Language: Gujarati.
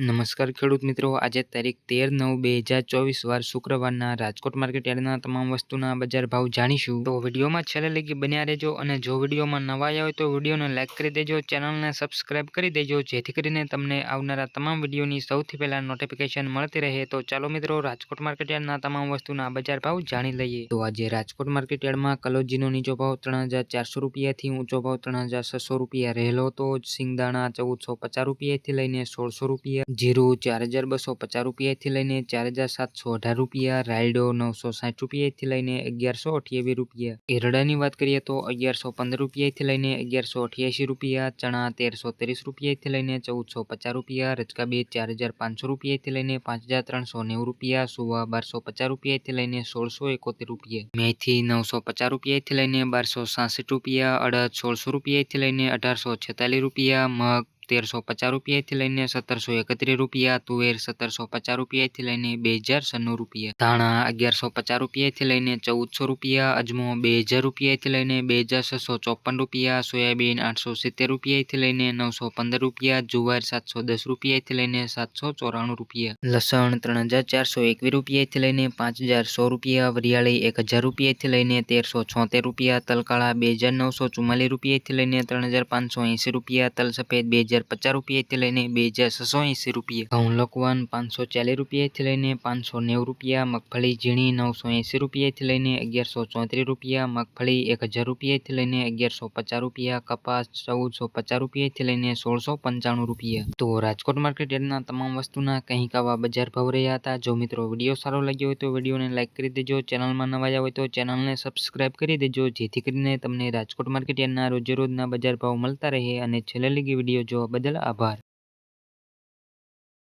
નમસ્કાર ખેડૂત મિત્રો. આજે તારીખ તેર નવ બે હજાર ચોવીસ વાર શુક્રવારના રાજકોટ માર્કેટ યાર્ડના તમામ વસ્તુના બજાર ભાવ જાણીશું. તો વિડીયોમાં છેલ્લે લગી બન્યા રહેજો અને જો વિડીયોમાં નવા આવ્યા હોય તો વિડીયોને લાઇક કરી દેજો, ચેનલને સબસ્ક્રાઇબ કરી દેજો, જેથી કરીને તમને આવનારા તમામ વિડીયોની સૌથી પહેલા નોટિફિકેશન મળતી રહે. તો ચાલો મિત્રો, રાજકોટ માર્કેટ યાર્ડના તમામ વસ્તુના બજાર ભાવ જાણી લઈએ. તો આજે રાજકોટ માર્કેટ યાર્ડમાં કલોજીનો નીચો ભાવ ત્રણ હજાર ચારસો રૂપિયાથી ઊંચો ભાવ ત્રણ હજાર છસો રૂપિયા રહેલો હતો. સિંગદાણા ચૌદસો પચાસ રૂપિયાથી લઈને સોળસો રૂપિયા જીરું, ચાર હજાર બસો પચાસ રૂપિયાથી લઈને ચાર હજાર સાતસો અઢાર રૂપિયા, રાયડો નવસો સાઠ રૂપિયાથી લઈને અગિયારસો અઠ્યાવીસ રૂપિયા. એરડાની વાત કરીએ તો અગિયારસો પંદર રૂપિયાથી લઈને અગિયારસો અઠ્યાસી રૂપિયા, ચણા તેરસો ત્રીસ રૂપિયાથી લઈને ચૌદસો પચાસ રૂપિયા રચકા બે ચાર હજાર પાંચસો રૂપિયાથી લઈને પાંચ હજાર ત્રણસો નેવું રૂપિયા, સુવા બારસો પચાસ રૂપિયાથી લઈને સોળસો એકોતેર રૂપિયા. મેથી નવસો પચાસ રૂપિયાથી લઈને બારસો સાસઠ રૂપિયા, અડદ સોળસો રૂપિયાથી લઈને અઢારસો છેતાલીસ રૂપિયા, મગ તેરસો પચાસ રૂપિયાથી લઈને સત્તરસો એકત્રીસ રૂપિયા, તુવેર સત્તરસો પચાસ રૂપિયાથી લઈને બે હજાર સન્નું રૂપિયા, ધાણા અગિયારસો પચાસ રૂપિયાથી લઈને ચૌદસો રૂપિયા, અજમો બે હજાર રૂપિયાથી લઈને બે હજાર છસો ચોપન રૂપિયા, સોયાબીન આઠસો સિત્તેર રૂપિયાથી લઈને નવસો પંદર રૂપિયા, જુવાર સાતસો દસ રૂપિયાથી લઈને સાતસો ચોરાણું રૂપિયા, લસણ ત્રણ હજાર ચારસો એકવીસ રૂપિયાથી લઈને પાંચ હજાર સો રૂપિયા, વરિયાળી એક હજાર રૂપિયાથી લઈને તેરસો છોતેર રૂપિયા, તલકાળા બે હજાર નવસો ચુમ્માલીસ રૂપિયાથી લઈને ત્રણ હજાર પાંચસો એંસી રૂપિયા તલ સફેદ બે હજાર હજાર પચાસ રૂપિયાથી લઈને બે હજાર છસો એંસી રૂપિયા. ઘઉં લોકવાન પાંચસો ચાલીસ રૂપિયાથી લઈને પાંચસો નેવું રૂપિયા, મગફળી ઝીણી નવસો એંસી રૂપિયાથી લઈને અગિયારસો ચોત્રીસ રૂપિયા, મગફળી એક હજાર રૂપિયાથી લઈને અગિયારસો પચાસ રૂપિયા, કપાસ ચૌદસો પચાસ રૂપિયાથી લઈને સોળસો પંચાણું રૂપિયા. તો રાજકોટ માર્કેટ યાર્ડના તમામ વસ્તુના કંઈક આવા બજાર ભાવ રહ્યા હતા. જો મિત્રો વીડિયો સારો લાગ્યો હોય તો વિડીયોને લાઇક કરી દેજો. ચેનલમાં નવા આવ્યા હોય તો ચેનલને સબસ્ક્રાઇબ કરી દેજો. જેથી કરીને તમને રાજકોટ માર્કેટ યાર્ડના રોજે રોજના બજાર ભાવ મળતા રહે અને છેલ્લે લગી વીડિયો જોવા બદલ આભાર.